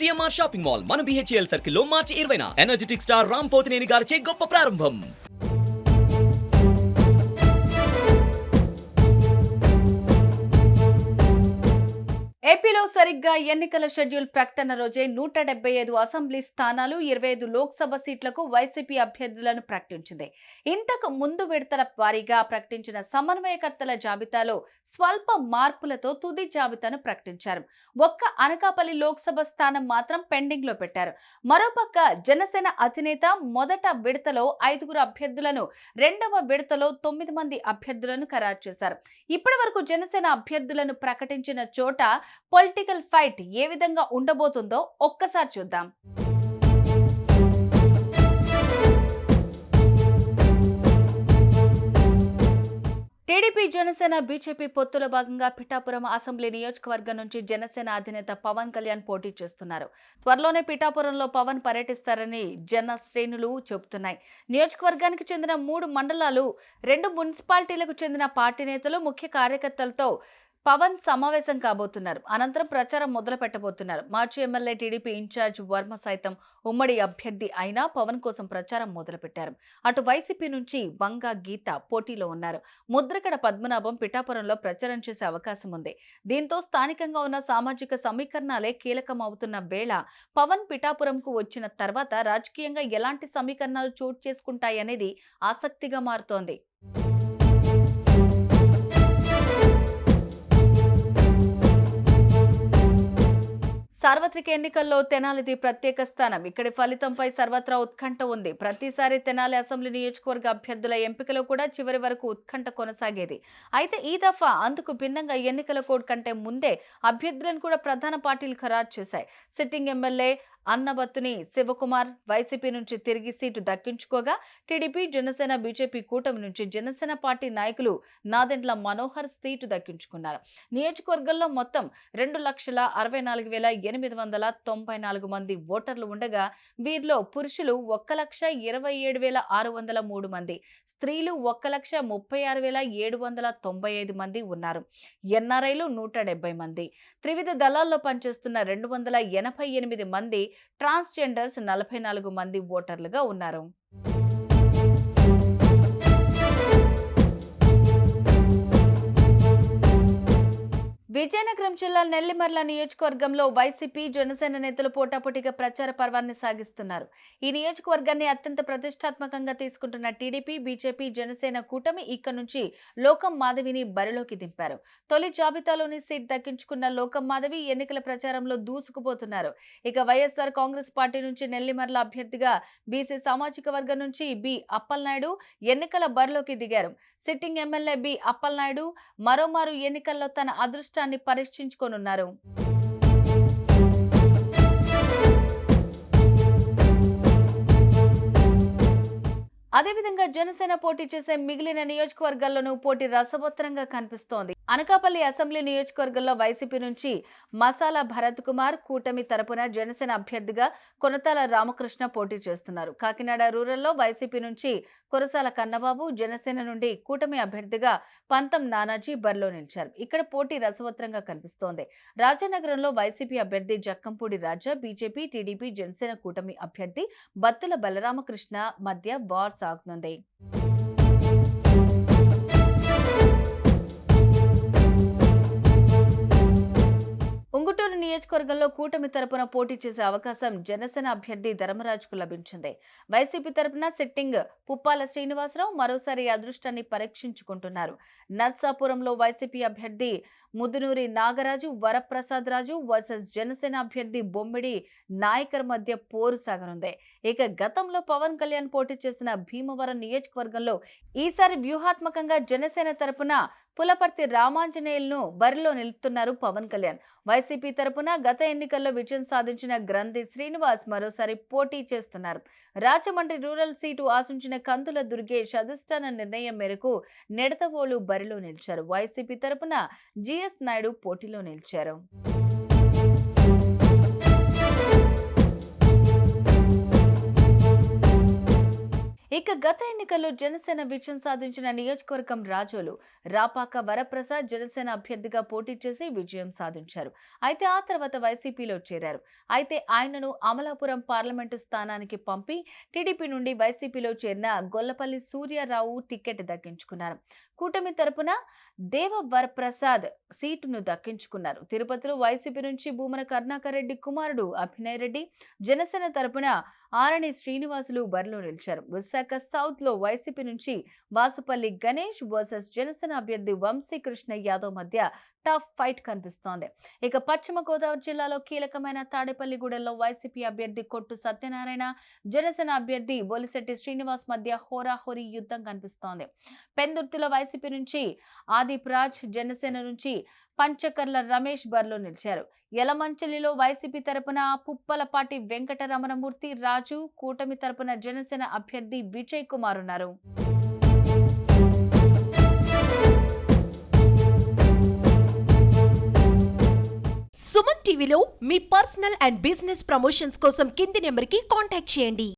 CMR shopping mall మన BHEL సర్కిల్లో మార్చి ఇరవైన. ఎనర్జెటిక్ స్టార్ రామ్ పోతినేని గారిచే గొప్ప ప్రారంభం. ఏపీలో సరిగ్గా ఎన్నికల షెడ్యూల్ ప్రకటన రోజే నూట డెబ్బై ఐదు అసెంబ్లీ స్థానాలు ఇరవై ఐదు లోక్సభ సీట్లకు వైసీపీ అభ్యర్థులను ప్రకటించింది. ఇంతకు ముందు విడతల వారీగా ప్రకటించిన సమన్వయకర్తల జాబితాలో స్వల్ప మార్పులతో తుది జాబితాను ప్రకటించారు. ఒక్క అనకాపల్లి లోక్సభ స్థానం మాత్రం పెండింగ్లో పెట్టారు. మరోపక్క జనసేన అధినేత మొదట విడతలో ఐదుగురు అభ్యర్థులను రెండవ విడతలో తొమ్మిది మంది అభ్యర్థులను ఖరారు చేశారు. ఇప్పటి వరకు జనసేన అభ్యర్థులను ప్రకటించిన చోట పొలిటికల్ ఫైట్ ఏ విధంగా ఉండబోతుందో ఒక్కసారి చూద్దాం. టీడీపీ జనసేన బీజేపీ పొత్తులో భాగంగా పిఠాపురం అసెంబ్లీ నియోజకవర్గం నుంచి జనసేన అధినేత పవన్ కళ్యాణ్ పోటీ చేస్తున్నారు. త్వరలోనే పిఠాపురంలో పవన్ పర్యటిస్తారని జన శ్రేణులు చెబుతున్నాయి. నియోజకవర్గానికి చెందిన మూడు మండలాలు రెండు మున్సిపాలిటీలకు చెందిన పార్టీ నేతలు ముఖ్య కార్యకర్తలతో పవన్ సమావేశం కాబోతున్నారు. అనంతరం ప్రచారం మొదలు పెట్టబోతున్నారు. మాజీ ఎమ్మెల్యే టీడీపీ ఇన్ఛార్జ్ వర్మ సైతం ఉమ్మడి అభ్యర్థి అయినా పవన్ కోసం ప్రచారం మొదలుపెట్టారు. అటు వైసీపీ నుంచి వంగ గీత పోటీలో ఉన్నారు. ముద్రకడ పద్మనాభం పిఠాపురంలో ప్రచారం చేసే అవకాశం ఉంది. దీంతో స్థానికంగా ఉన్న సామాజిక సమీకరణాలే కీలకం అవుతున్న వేళ పవన్ పిఠాపురంకు వచ్చిన తర్వాత రాజకీయంగా ఎలాంటి సమీకరణాలు చోటు చేసుకుంటాయనేది ఆసక్తిగా మారుతోంది. సార్వత్రిక ఎన్నికల్లో తెనాలిది ప్రత్యేక స్థానం. ఇక్కడి ఫలితంపై సర్వత్రా ఉత్కంఠ ఉంది. ప్రతిసారి తెనాలి అసెంబ్లీ నియోజకవర్గ అభ్యర్థుల ఎంపికలో కూడా చివరి వరకు ఉత్కంఠ కొనసాగేది. అయితే ఈ దఫా అందుకు భిన్నంగా ఎన్నికల కోడ్ కంటే ముందే అభ్యర్థులను కూడా ప్రధాన పార్టీలు ఖరారు చేశాయి. Sitting MLA Annabathuni Sivakumar YCP నుంచి తిరిగి సీటు దక్కించుకోగా టీడీపీ జనసేన బీజేపీ కూటమి నుంచి జనసేన పార్టీ నాయకులు నాదెండ్ల మనోహర్ సీటు దక్కించుకున్నారు. నియోజకవర్గంలో మొత్తం రెండు లక్షల అరవై నాలుగు వేల ఎనిమిది వందల తొంభై నాలుగు మంది ఓటర్లు ఉండగా వీరిలో పురుషులు ఒక్క లక్ష ఇరవై ఏడు వేల ఆరు వందల మూడు మంది స్త్రీలు ఒక్క లక్ష ముప్పై ఆరు వేల ఏడు వందల తొంభై ఐదు మంది ఉన్నారు. ఎన్ఆర్ఐలు నూట డెబ్బై మంది. త్రివిధ దళాల్లో పనిచేస్తున్న రెండు వందల ఎనభై ఎనిమిది మంది ట్రాన్స్జెండర్స్ నలభై నాలుగు మంది ఓటర్లుగా ఉన్నారు. విజయనగరం జిల్లా నెల్లిమర్ల నియోజకవర్గంలో వైసీపీ జనసేన నేతలు పోటాపోటీగా ప్రచార పర్వాన్ని సాగిస్తున్నారు. ఈ నియోజకవర్గాన్ని అత్యంత ప్రతిష్టాత్మకంగా తీసుకుంటున్న టీడీపీ బీజేపీ జనసేన కూటమి ఇక్కడ నుంచి లోకం మాధవిని బరిలోకి దింపారు. తొలి జాబితాలోని సీట్ దక్కించుకున్న లోకం మాధవి ఎన్నికల ప్రచారంలో దూసుకుపోతున్నారు. ఇక వైఎస్ఆర్ కాంగ్రెస్ పార్టీ నుంచి నెల్లిమర్ల అభ్యర్థిగా బీసీ సామాజిక వర్గం నుంచి బి అప్పలనాయుడు ఎన్నికల బరిలోకి దిగారు. Sitting MLA B. అప్పలనాయుడు మరోమారు ఎన్నికల్లో తన అదృష్టాన్ని పరీక్షించుకోనున్నారు. అదేవిధంగా జనసేన పోటీ చేసే మిగిలిన నియోజకవర్గాల్లోనూ పోటీ రసవత్తరంగా కనిపిస్తోంది. అనకాపల్లి అసెంబ్లీ నియోజకవర్గంలో వైసీపీ నుంచి మసాలా భరత్ కుమార్ కూటమి తరపున జనసేన అభ్యర్థిగా కొనతాల రామకృష్ణ పోటీ చేస్తున్నారు. కాకినాడ రూరల్లో వైసీపీ నుంచి కొరసాల కన్నబాబు జనసేన నుండి కూటమి అభ్యర్థిగా పంతం నానాజీ బరిలో నిలిచారు. ఇక్కడ పోటీ రసవత్రంగా కనిపిస్తోంది. రాజానగరంలో వైసీపీ అభ్యర్థి జక్కంపూడి రాజా బీజేపీ టీడీపీ జనసేన కూటమి అభ్యర్థి బత్తుల బలరామకృష్ణ మధ్య వార్ సాగుతుంది నియోజకవర్గంలో కూటమి తరపున పోటీ చేసే అవకాశం జనసేన అభ్యర్థి ధర్మరాజుకు లభించింది. వైసీపీ తరపున సిట్టింగ్ పుప్పాల శ్రీనివాసరావు మరోసారి అదృష్టాన్ని పరీక్షించుకుంటున్నారు. నర్సాపురంలో వైసీపీ అభ్యర్థి ముదునూరి నాగరాజు వరప్రసాద్ రాజు వర్సెస్ జనసేన అభ్యర్థి బొమ్మిడి నాయకర్ మధ్య పోరు సాగనుంది. ఇక గతంలో పవన్ కళ్యాణ్ పోటీ చేసిన భీమవరం నియోజకవర్గంలో ఈసారి వ్యూహాత్మకంగా జనసేన తరపున పులపర్తి రామాంజనేయులను బరిలో నిలుపుతున్నారు పవన్ కళ్యాణ్. వైసీపీ తరపున గత ఎన్నికల్లో విజయం సాధించిన గ్రంథి శ్రీనివాస్ మరోసారి పోటీ చేస్తున్నారు. రాజమండ్రి రూరల్ సీటు ఆశించిన కందుల దుర్గేష్ అధిష్టాన నిర్ణయం మేరకు నెడతవోలు బరిలో నిలిచారు. వైసీపీ తరపున జిఎస్ నాయుడు పోటీలో నిలిచారు. ఇక గత ఎన్నికల్లో జనసేన విజయం సాధించిన నియోజకవర్గం రాజోలు రాపాక వరప్రసాద్ జనసేన అభ్యర్థిగా పోటీ చేసి విజయం సాధించారు. అయితే ఆ తర్వాత వైసీపీలో చేరారు. అయితే ఆయనను అమలాపురం పార్లమెంటు స్థానానికి పంపి టీడీపీ నుండి వైసీపీలో చేరిన గొల్లపల్లి సూర్యారావు టికెట్ దక్కించుకున్నారు. కూటమి తరపున దేవ వరప్రసాద్ సీటును దక్కించుకున్నారు. తిరుపతిలో వైసీపీ నుంచి భూమన కర్ణాకర్ రెడ్డి కుమారుడు అభినయ్ రెడ్డి జనసేన తరపున ఆరణి శ్రీనివాసులు బరిలో నిలిచారు. విశాఖ సౌత్లో వైసీపీ నుంచి వాసుపల్లి గణేష్ వర్సెస్ జనసేన అభ్యర్థి వంశీకృష్ణ యాదవ్ మధ్య టఫ్ ఫైట్ కనిపిస్తోంది. ఇక పశ్చిమ గోదావరి జిల్లాలో కీలకమైన తాడేపల్లిగూడెంలో వైసీపీ అభ్యర్థి కొట్టు సత్యనారాయణ జనసేన అభ్యర్థి బొలిశెట్టి శ్రీనివాస్ మధ్య హోరాహోరీ యుద్ధం కనిపిస్తోంది. పెందుర్తిలో వైసీపీ నుంచి ఆదిప్ రాజ్ జనసేన నుంచి పంచకర్ల రమేష్ బర్లో నిలిచారు. యలమంచలిలో వైసీపీ తరపున పుప్పలపాటి వెంకటరమణమూర్తి రాజు కూటమి తరపున జనసేన అభ్యర్థి విజయ్ కుమార్ ఉన్నారు. సుమన్ టీవీలో మీ పర్సనల్ అండ్ బిజినెస్ ప్రమోషన్స్ కోసం కింది నెంబర్కి కాంటాక్ట్ చేయండి.